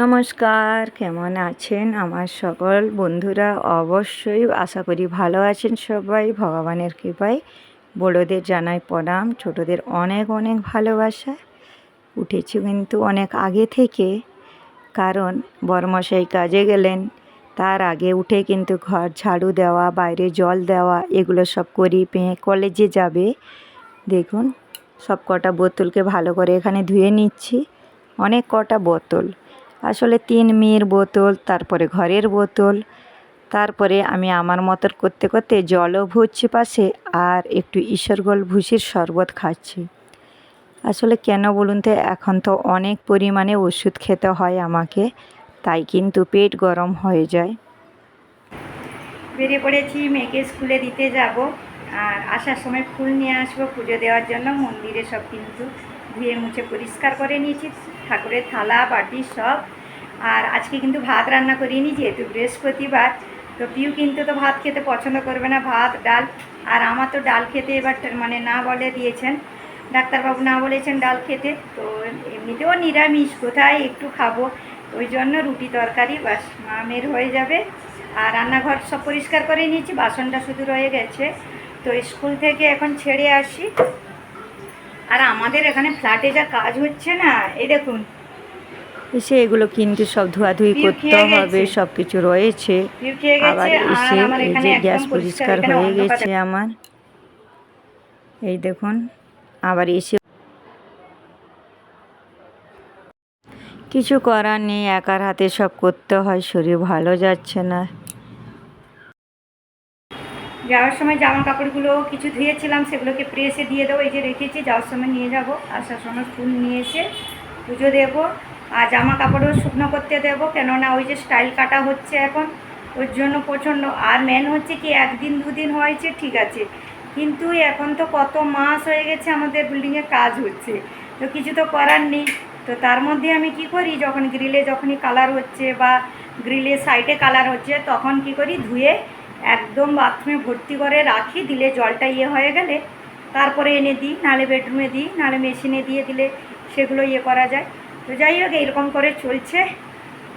নমস্কার, কেমন আছেন আমার সকল বন্ধুরা? অবশ্যই আশা করি ভালো আছেন সবাই, ভগবানের কৃপায়। বড়োদের জানাই প্রণাম, ছোটদের অনেক অনেক ভালোবাসা। উঠেছি কিন্তু অনেক আগে থেকে, কারণ বরমশাই কাজে গেলেন। তার আগে উঠে কিন্তু ঘর ঝাড়ু দেওয়া, বাইরে জল দেওয়া, এগুলো সব করি পেয়ে কলেজে যাবে। দেখুন, সব কটা বোতলকে ভালো করে এখানে ধুয়ে নিচ্ছি। অনেক কটা বোতল। আসলে তিন মেয়ের বোতল, তারপরে ঘরের বোতল, তারপরে আমি আমার মতন করতে করতে জলও ভুজছি পাশে আর একটু ঈশ্বরগোল ভুষির শরবত খাচ্ছি। আসলে কেন বলুন তো, এখন তো অনেক পরিমাণে ওষুধ খেতে হয় আমাকে, তাই কিন্তু পেট গরম হয়ে যায়। বেরিয়ে পড়েছি, মেয়েকে স্কুলে দিতে যাব। আর আসার সময় ফুল নিয়ে আসব পুজো দেওয়ার জন্য, মন্দিরে সব কিন্তু ধুয়ে মুছে পরিষ্কার করে নিয়েছি, ঠাকুরের থালা, বাটি সব। আর আজকে কিন্তু ভাত রান্না করিনি, যেহেতু বৃহস্পতিবার, তো পিউ কিন্তু তো ভাত খেতে পছন্দ করবে না, ভাত, ডাল। আর আমার তো ডাল খেতে এবার মানে না বলে দিয়েছেন। ডাক্তারবাবু না বলেছেন ডাল খেতে, তো এমনিতেও নিরামিষ, কোথায় একটু খাব। ওই জন্য রুটি তরকারি, বাস মামের হয়ে যাবে। আর রান্নাঘর সব পরিষ্কার করে নিয়েছি, বাসনটা শুধু রয়ে গেছে। তো স্কুল থেকে এখন ছেড়ে আসি। আর আমাদের এখানে ফ্ল্যাটে যা কাজ হচ্ছে না এই দেখুন। এসে এগুলো কিন্তু সব ধোয়াধুয়ি করতে হবে। সব কিছু রয়েছে। আবার এসে এই যে গ্যাস পরিষ্কার হয়ে গেছে আমার। এই দেখুন আবার এসে কিছু করার নেই একার হাতে সব করতে হয় শরীর ভালো যাচ্ছে না। যাওয়ার সময় জামা কাপড়গুলো কিছু ধুয়েছিলাম, সেগুলোকে প্রেসে দিয়ে দেবো। এই যে রেখেছি, যাওয়ার সময় নিয়ে যাব। আসার সময় ফুল নিয়ে এসে পুজো দেবো। আর জামা কাপড়ও শুকনো করতে দেবো, কেননা ওই যে স্টাইল কাটা হচ্ছে এখন, ওর জন্য প্রচণ্ড। আর মেন হচ্ছে কি, একদিন, দুদিন হয়েছে, ঠিক আছে। কিন্তু এখন তো কত মাস হয়ে গেছে আমাদের বিল্ডিংয়ে কাজ হচ্ছে। তো কিছু তো করার নেই। তো তার মধ্যে আমি কি করি, যখন গ্রিলে যখনই কালার হচ্ছে বা গ্রিলের সাইডে কালার হচ্ছে, তখন কি করি, ধুয়ে একদম বাথরুমে ভর্তি করে রাখি, দিলে জলটা ইয়ে হয়ে গেলে তারপরে এনে দিই, নালে বেডরুমে দিই, নালে মেশিনে দিয়ে দিলে সেগুলো ইয়ে করা যায়। তো যাই হোক, এরকম করে চলছে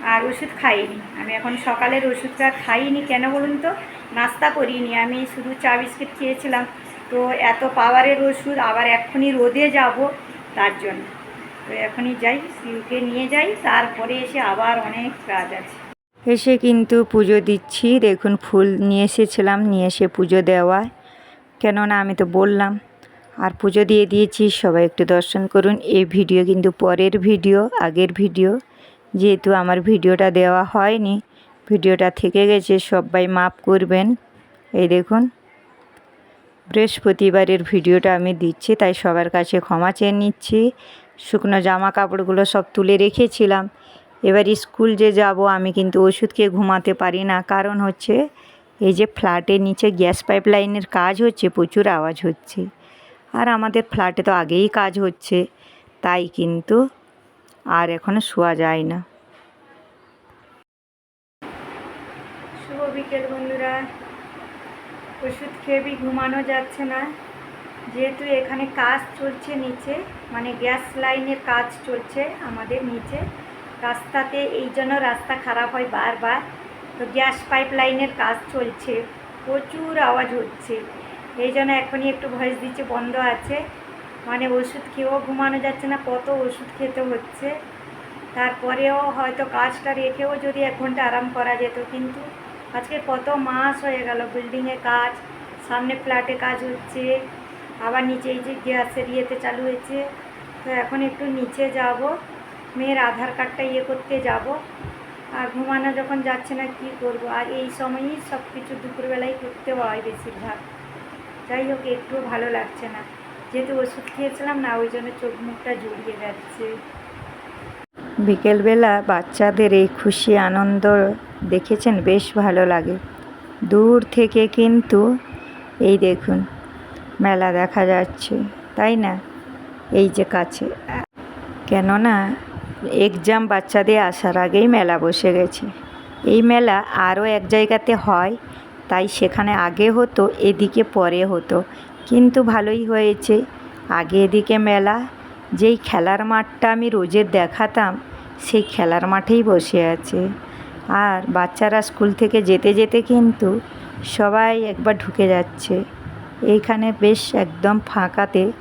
আর ওষুধ খাইনি। আমি এখন সকালের ওষুধটা খাইনি কেন বলুন তো? নাস্তা করিনি। আমি শুধু চা বিস্কিট খেয়েছিলাম। তো এত পাওয়ারের ওষুধ, আবার এক্ষুনি রোদে যাব তার জন্য। তো এখনই যাই শিউকে নিয়ে যাই, তারপরে এসে আবার অনেক কাজ আছে। এসে কিন্তু পুজো দিচ্ছি। দেখুন, ফুল নিয়ে এসেছিলাম, নিয়ে এসে পুজো দেওয়া। কেননা আমি তো বললাম, আর পুজো দিয়ে দিয়েছি, সবাই একটু দর্শন করুন। এই ভিডিও কিন্তু পরের ভিডিও, আগের ভিডিও। যেহেতু আমার ভিডিওটা দেওয়া হয়নি, ভিডিওটা থেকে গেছে, সবাই মাপ করবেন। এই দেখুন, বৃহস্পতিবারের ভিডিওটা আমি দিচ্ছি, তাই সবার কাছে ক্ষমা চেয়ে নিচ্ছি। শুকনো জামা কাপড়গুলো সব তুলে রেখেছিলাম। এবার স্কুল যে যাব, আমি কিন্তু ওষুধ খেয়ে ঘুমাতে পারি না। কারণ হচ্ছে, এই যে ফ্ল্যাটের নিচে গ্যাস পাইপ লাইনের কাজ হচ্ছে, প্রচুর আওয়াজ হচ্ছে। আর আমাদের ফ্ল্যাটে তো আগেই কাজ হচ্ছে, তাই কিন্তু আর এখনও শোয়া যায় না। শুভ বিকেল বন্ধুরা। ওষুধ খেয়ে ঘুমানো যাচ্ছে না। যেহেতু এখানে কাজ চলছে নিচে মানে গ্যাস লাইনের কাজ চলছে আমাদের নিচে রাস্তাতে এই জন্য রাস্তা খারাপ হয় বারবার। তো গ্যাস পাইপ লাইনের কাজ চলছে, প্রচুর আওয়াজ হচ্ছে। এই জন্য এখনই একটু ভয়েস দিচ্ছে, বন্ধ আছে। মানে ওষুধ খেয়েও ঘুমানো যাচ্ছে না, কত ওষুধ খেতে হচ্ছে। তারপরেও হয়তো কাজটা রেখেও যদি এক ঘণ্টা আরাম করা যেত, কিন্তু আজকে কত মাস হয়ে গেল, বিল্ডিংয়ে কাজ, সামনে ফ্ল্যাটে কাজ হচ্ছে, আবার নিচে এই যে গ্যাসের ইয়েতে চালু হয়েছে। তো এখন একটু নিচে যাব। মেয়ের আধার কার্ডটা ইয়ে করতে যাব। আর ঘুমানো যখন যাচ্ছে না, কি করব? আর এই সময়ই সব কিছু দুপুরবেলায় করতে হয় বেশিরভাগ। যাই হোক, একটুও ভালো লাগছে না। যেহেতু ওষুধ খেয়েছিলাম না, ওই জন্য চোখ মুখটা জড়িয়ে যাচ্ছে। বিকেলবেলা বাচ্চাদের এই খুশি আনন্দ দেখেছেন, বেশ ভালো লাগে। দূর থেকে কিন্তু, এই দেখুন, মেলা দেখা যাচ্ছে, তাই না? এই যে কাছে। কেননা এক্সাম বাচ্চাদের আসার আগেই মেলা বসে গেছে। এই মেলা আরও এক জায়গাতে হয়, তাই সেখানে আগে হতো, এদিকে পরে হতো। কিন্তু ভালোই হয়েছে। আগে এদিকে মেলা, যেই খেলার মাঠটা আমি রোজের দেখাতাম, সেই খেলার মাঠেই বসে আছে। আর বাচ্চারা স্কুল থেকে যেতে যেতে কিন্তু সবাই একবার ঢুকে যাচ্ছে। এইখানে বেশ একদম ফাঁকাতে,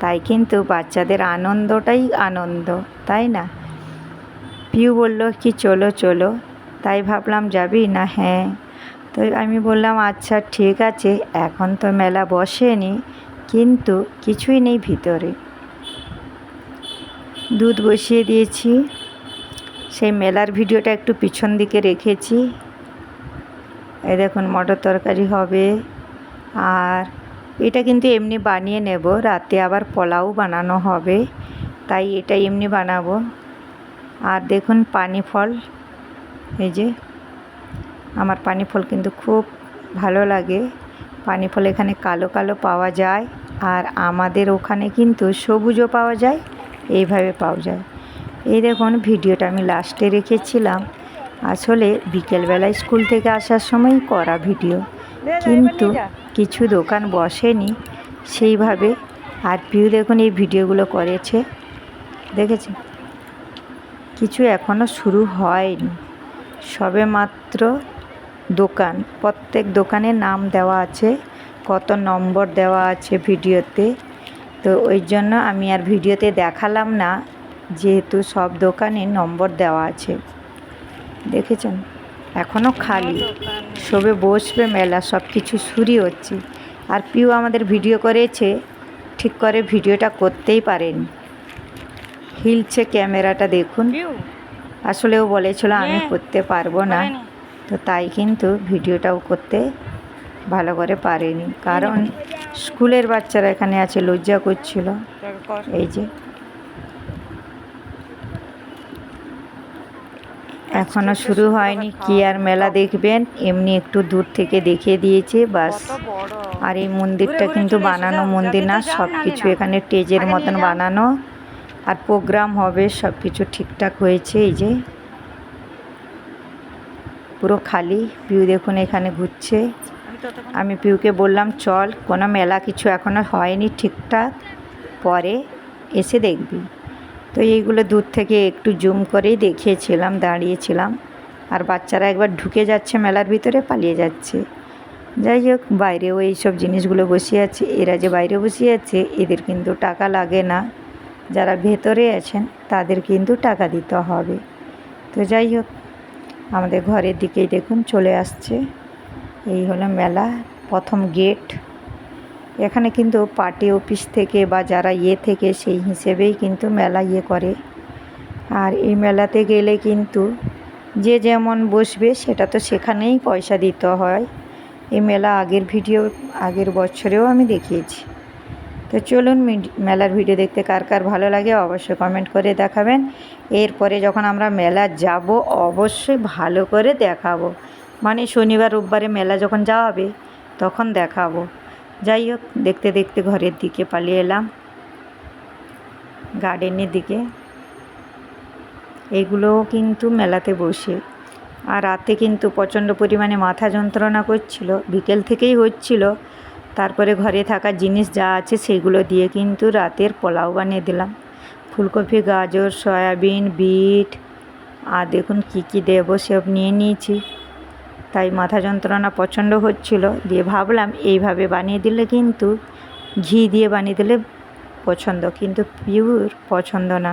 তাই কিন্তু বাচ্চাদের আনন্দটাই আনন্দ, তাই না? পিউ বলল, কি চলো চলো। তাই ভাবলাম, যাবি? না হ্যাঁ। তো আমি বললাম আচ্ছা ঠিক আছে, এখন তো মেলা বসেনি, কিন্তু কিছুই নেই ভিতরে। দুধ বসিয়ে দিয়েছি। সেই মেলার ভিডিওটা একটু পিছন দিকে রেখেছি। এই দেখুন, মটর তরকারি হবে। আর এটা কিন্তু এমনি বানিয়ে নেব, রাতে আবার পোলাও বানানো হবে, তাই এটা এমনি বানাবো। আর দেখুন পানি ফল। এই যে আমার পানি ফল কিন্তু খুব ভালো লাগে। পানি ফল এখানে কালো কালো পাওয়া যায় আর আমাদের ওখানে কিন্তু সবুজও পাওয়া যায় এইভাবে পাওয়া যায়। এই দেখুন ভিডিওটা আমি লাস্টে রেখেছিলাম। আসলে বিকেলবেলায় স্কুল থেকে আসার সময় করা ভিডিও। কিন্তু কিছু দোকান বসেনি সেইভাবে। আর পিউ দেখুন এই ভিডিওগুলো করেছে। দেখেছে কিছু এখনও শুরু হয়নি। সবে মাত্র দোকান। প্রত্যেক দোকানে নাম দেওয়া আছে, কত নম্বর দেওয়া আছে ভিডিওতে। তো ওই জন্য আমি আর ভিডিওতে দেখালাম না, যেহেতু সব দোকানে নম্বর দেওয়া আছে। দেখেছেন? এখনও খালি। সবে বসবে মেলা সব কিছু শুরু হচ্ছে। আর পিউ আমাদের ভিডিও করেছে, ঠিক করে ভিডিওটা করতেই পারেনি। হিলছে ক্যামেরাটা দেখুন। আসলে ও বলেছিল আমি করতে পারব না। তো তাই কিন্তু ভিডিওটাও করতে ভালো করে পারেনি। কারণ স্কুলের বাচ্চারা এখানে আছে লজ্জা করছিল। এই যে। এখনও শুরু হয়নি। কি আর মেলা দেখবেন? এমনি একটু দূর থেকে দেখিয়ে দিয়েছে বাস। আর এই মন্দিরটা কিন্তু বানানো মন্দির না সব কিছু এখানে টেজের মতন বানানো। আর প্রোগ্রাম হবে সব কিছু ঠিকঠাক হয়েছে, এই যে। পুরো খালি পিউ দেখুন এখানে ঘুরছে। আমি পিউকে বললাম, চল, কোনো মেলা কিছু এখনও হয়নি ঠিকঠাক, পরে এসে দেখবি। তো এইগুলো দূর থেকে একটু জুম করেই দেখিয়েছিলাম, দাঁড়িয়েছিলাম। আর বাচ্চারা একবার ঢুকে যাচ্ছে মেলার ভিতরে, পালিয়ে যাচ্ছে। যাই হোক, বাইরেও এইসব জিনিসগুলো বসিয়ে আছে। এরা যে বাইরে বসিয়ে আছে, এদের কিন্তু টাকা লাগে না। যারা ভেতরে আছেন, তাদের কিন্তু টাকা দিতে হবে। তো যাই হোক, আমাদের ঘরের দিকেই দেখুন চলে আসছে। এই হলো মেলা, প্রথম গেট। এখানে কিন্তু পার্টি অফিস থেকে বা যারা ইয়ে থেকে, সেই হিসেবেই কিন্তু মেলা ইয়ে করে। আর এই মেলাতে গেলে কিন্তু যে যেমন বসবে, সেটা তো সেখানেই পয়সা দিতে হয়। এই মেলা আগের ভিডিও, আগের বছরেও আমি দেখিয়েছি। তো চলুন মেলার ভিডিও দেখতে কার কার ভালো লাগে অবশ্যই কমেন্ট করে দেখাবেন। এরপরে যখন আমরা মেলা যাব, অবশ্যই ভালো করে দেখাবো। মানে শনিবার, রোববারে মেলা যখন যাওয়া হবে তখন দেখাবো। যাই হোক, দেখতে দেখতে ঘরের দিকে পালিয়ে এলাম। গার্ডেনের দিকে। এগুলোও কিন্তু মেলাতে বসে। আর রাতে কিন্তু প্রচণ্ড পরিমাণে মাথা যন্ত্রণা করছিল। বিকেল থেকেই হচ্ছিল। তারপরে ঘরে থাকা জিনিস যা আছে সেগুলো দিয়ে কিন্তু রাতের পোলাও বানিয়ে দিলাম। ফুলকপি, গাজর, সয়াবিন, বিট, আর দেখুন কী কী দেবো সব নিয়ে নিয়েছি। তাই মাথা যন্ত্রণা প্রচণ্ড হচ্ছিল। দিয়ে ভাবলাম এইভাবে বানিয়ে দিলে কিন্তু ঘি দিয়ে বানিয়ে দিলে পছন্দ, কিন্তু পিউর পছন্দ না।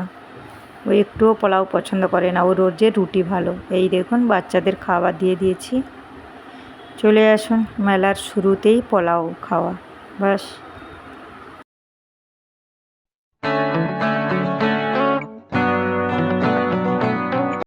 ও একটুও পোলাও পছন্দ করে না। ও রোজে রুটি ভালো। এই দেখুন বাচ্চাদের খাবার দিয়ে দিয়েছি। চলে আসুন মেলার শুরুতেই পোলাও খাওয়া বাস।